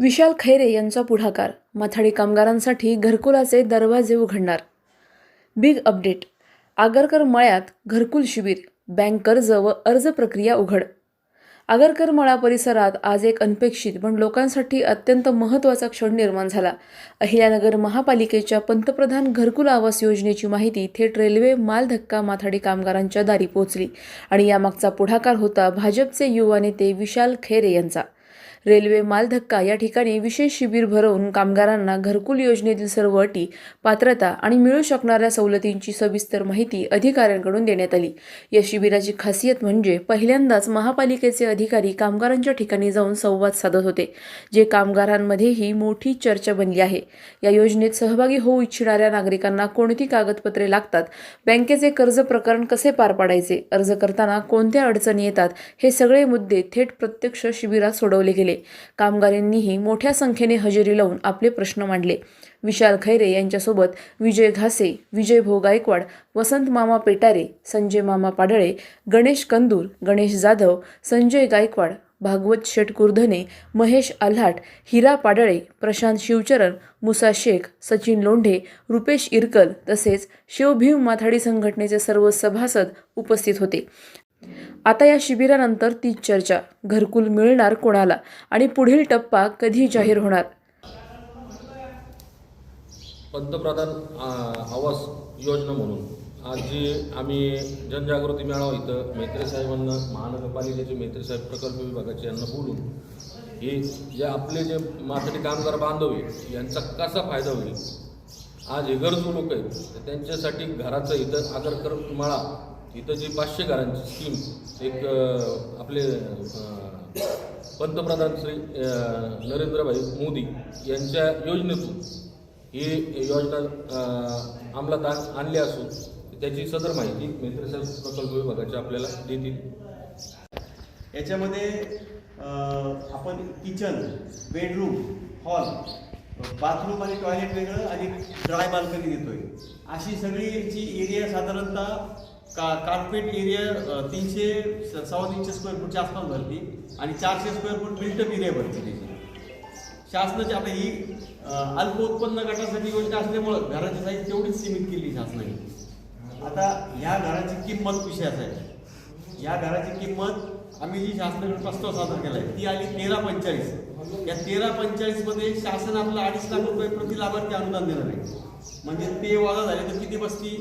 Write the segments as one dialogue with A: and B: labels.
A: विशाल खैरे यांचा पुढाकार. माथाडी कामगारांसाठी घरकुलाचे दरवाजे उघडणार. Big update. आगरकर मळ्यात घरकुल शिबिर. बँक कर्ज व अर्ज प्रक्रिया उघड. आगरकर मळा परिसरात आज एक अनपेक्षित पण लोकांसाठी अत्यंत महत्त्वाचा क्षण निर्माण झाला. अहिल्यानगर महापालिकेच्या पंतप्रधान घरकुल आवास योजनेची माहिती थेट रेल्वे मालधक्का माथाडी कामगारांच्या दारी पोहोचली आणि यामागचा पुढाकार होता भाजपचे युवा नेते विशाल खैरे यांचा. रेल्वे मालधक्का या ठिकाणी विशेष शिबिर भरवून कामगारांना घरकुल योजनेतील सर्व अटी पात्रता आणि मिळू शकणाऱ्या सवलतींची सविस्तर माहिती अधिकाऱ्यांकडून देण्यात आली. या शिबिराची खासियत म्हणजे पहिल्यांदाच महापालिकेचे अधिकारी कामगारांच्या ठिकाणी जाऊन संवाद साधत होते जे कामगारांमध्येही मोठी चर्चा बनली आहे. या योजनेत सहभागी होऊ इच्छिणाऱ्या नागरिकांना कोणती कागदपत्रे लागतात बँकेचे कर्ज प्रकरण कसे पार पाडायचे अर्ज करताना कोणत्या अडचणी येतात हे सगळे मुद्दे थेट प्रत्यक्ष शिबिरात सोडवले गेले. कामगारांनीही मोठ्या संख्येने हजेरी लावून आपले प्रश्न मांडले. विशाल खैरे यांच्यासोबत विजय घासे विजय भो गायकवाड वसंत मामा पेटारे संजय मामा पाडळे गणेश कंदूर गणेश जाधव संजय गायकवाड भागवत शेटकुर्धने महेश आल्हाट हिरा पाडळे प्रशांत शिवचरण मुसा शेख सचिन लोंढे रुपेश इरकल तसेच शिवभीम माथाडी संघटनेचे सर्व सभासद उपस्थित होते. आता या शिबिरानंतर ती चर्चा. घरकुल मिळणार कोणाला? आणि पुढील टप्पा कधी जाहीर होणार?
B: पंतप्रधान आवास योजना म्हणून. आज जी आम्ही जनजागृती मेळावा इथं मेत्रे साहेबांना महानगरपालिकेचे मेत्रे साहेब प्रकल्प विभागाचे यांना बोलून हे जे आपले जे माथडी कामगार बांधव आहे यांचा कसा फायदा होईल? आज हे गरजू लोक आहेत त्यांच्यासाठी घराचं इथं आगरकर माळा इथं जी पाचशे घरांची स्कीम एक आपले पंतप्रधान श्री नरेंद्रभाई मोदी यांच्या योजनेतून ही योजना अंमलात आणली असून त्याची सदर माहिती मेत्रसाहेब प्रकल्प विभागाच्या आपल्याला देतील.
C: याच्यामध्ये आपण किचन बेडरूम हॉल बाथरूम आणि टॉयलेट वेगळं आणि ड्राय बाल्कनी देतोय. अशी सगळी जी एरिया साधारणतः का कार्पेट एरिया तीनशे सव्वा तीनशे स्क्वेअर फूटच्या आसपास भरती आणि चारशे स्क्वेअर फूट बिल्टअप एरिया भरती त्याची. शासनाची आता ही अल्प उत्पन्न गटासाठी योजना असल्यामुळं घराची साईज तेवढीच सीमित केली शासनाने. आता ह्या घराची किंमत विषय असायची आहे. या घराची किंमत आम्ही जी शासनाकडे प्रस्ताव सादर केला आहे ती आली तेरा पंचेचाळीस. या तेरा पंचेचाळीसमध्ये शासन आपलं अडीच लाख रुपये प्रति लाभार्थी अनुदान देणार आहे. म्हणजे ते वादा झाले तर किती बसती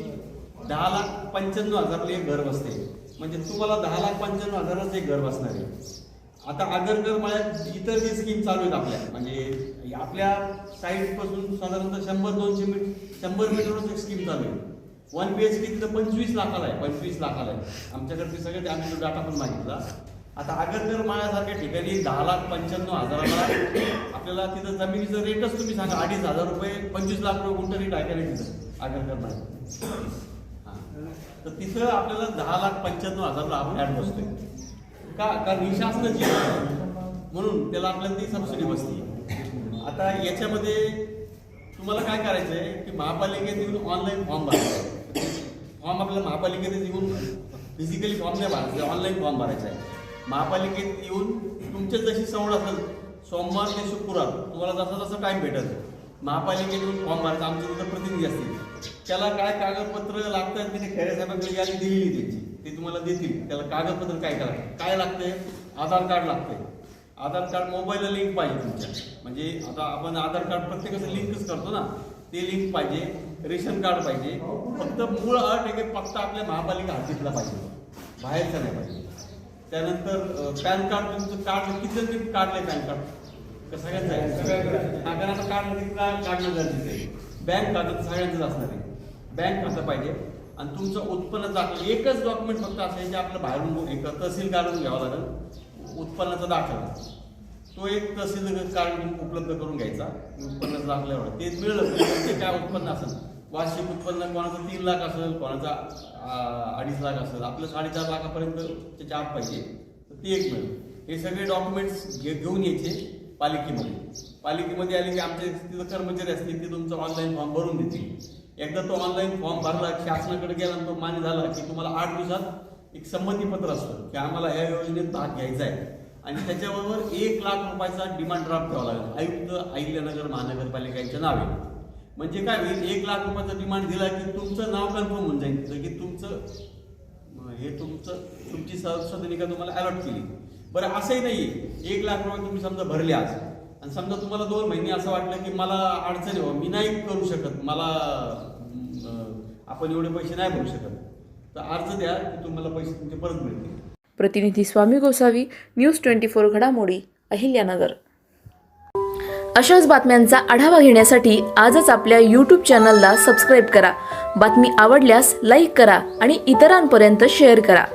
C: दहा लाख पंच्याण्णव हजारला एक घर बसते. म्हणजे तुम्हाला दहा लाख पंच्याण्णव हजारच एक घर बसणार आहे. आता आगरकर माझ्या इतर जी स्कीम चालू आहेत आपल्या म्हणजे आपल्या साईडपासून साधारणतः शंभर दोनशे मीटर शंभर मीटरच एक स्कीम चालू आहे. वन बी एच के तिथं पंचवीस लाखाला आहे पंचवीस लाखाला आहे. आमच्याकडे ते सगळे आम्ही तो डाटा पण मागितला. आता आगरकर माळ्यासारख्या ठिकाणी दहा लाख पंच्याण्णव हजाराला आपल्याला तिथं जमिनीचं रेटच तुम्ही सांगा अडीच हजार रुपये पंचवीस लाख रुपये कुठं रेट ऐकायला नाही तिथं आगरकर माळ्या तर तिथं आपल्याला दहा लाख पंच्याण्णव हजारला आपण ऍड बसतोय. का? कारण ही शासनाची म्हणून त्याला आपल्याला ती सबसिडी बसते आता याच्यामध्ये तुम्हाला काय करायचं आहे की महापालिकेत येऊन ऑनलाईन फॉर्म भरायचा फॉर्म आपल्याला महापालिकेत येऊन फिजिकली फॉर्म नाही भरायचा ऑनलाईन फॉर्म भरायचा आहे. महापालिकेत येऊन तुमच्या जशी सवड असेल सोमवार ते शुक्रवार तुम्हाला जसा जसा टाईम भेटत महापालिकेत येऊन फॉर्म भरायचा आमचे तिथं प्रतिनिधी असतील. त्याला काय कागदपत्र लागतात तिथे खैरे साहेबांकडे यादी दिलेली त्यांची. ते तुम्हाला देतील. त्याला कागदपत्र काय करा काय लागते आधार कार्ड लागते आधार कार्ड मोबाईलला लिंक पाहिजे तुमच्या. म्हणजे आता आपण आधार कार्ड प्रत्येकाचं लिंकच करतो ना. ते लिंक पाहिजे. रेशन कार्ड पाहिजे. फक्त मूळ अट आहे की फक्त आपल्या महापालिका हद्दीतला पाहिजे. बाहेरचा नाही पाहिजे. त्यानंतर पॅन कार्ड तुमचं कार्ड किती जण काढले पॅन कार्ड? का सगळ्यांचं आहे. हा, कारण आता कार्ड काढणं गरजेचं आहे? बँक खातं सगळ्यांचंच असणार आहे. बँक खातं पाहिजे. आणि तुमचं उत्पन्न दाखल एकच डॉक्युमेंट फक्त असेल जे आपलं बाहेरून एक तहसील काढून घ्यावं लागेल. उत्पन्नाचा दाखला तो एक तहसील कार्ड उपलब्ध करून घ्यायचा. उत्पन्नाचा दाखला एवढा. ते मिळलं ते काय उत्पन्न असेल? वार्षिक उत्पन्न कोणाचं तीन लाख असेल कोणाचा अडीच लाख असेल. आपलं साडेचार लाखापर्यंत त्याच्या आत पाहिजे तर ते एक मिळेल. हे सगळे डॉक्युमेंट्स घेऊन यायचे पालिकेमध्ये. पालिकेमध्ये आले की आमचे तिथं कर्मचारी असतील ते तुमचा ऑनलाईन फॉर्म भरून देतील. एकदा तो ऑनलाईन फॉर्म भरला शासनाकडे गेला आणि तो मान्य झाला की तुम्हाला आठ दिवसात एक संमतीपत्र असतं की आम्हाला या योजनेत भाग घ्यायचा आहे. आणि त्याच्याबरोबर एक लाख रुपयाचा डिमांड ड्राफ्ट घ्यावा लागेल. आयुक्त अहिल्यानगर महानगरपालिकेच्या नावे. म्हणजे काय होईल? एक लाख रुपयाचा डिमांड दिला की तुमचं नाव कन्फर्म होऊन जाईल. की तुमचं हे तुमचं तुमची सदनिका तुम्हाला अलॉट केली? बरं असंही नाही. एक लाख रुपये तुम्ही समजा भरले आज. आणि समजा तुम्हाला दोन महिने असं वाटलं की मला अडचण आहे, मी नाही करू शकत. मला आपण एवढे पैसे नाही भरू शकत. तर अर्ज द्या की तुम्हाला पैसे तुमचे परत मिळतील.
A: प्रतिनिधी Swami Gosavi news twenty four घडामोडी अहिल्यानगर. अशाच बातम्यांचा आढावा घेण्यासाठी आजच आपल्या यूट्यूब चॅनलला सबस्क्राईब करा. बातमी आवडल्यास लाईक करा आणि इतरांपर्यंत शेअर करा.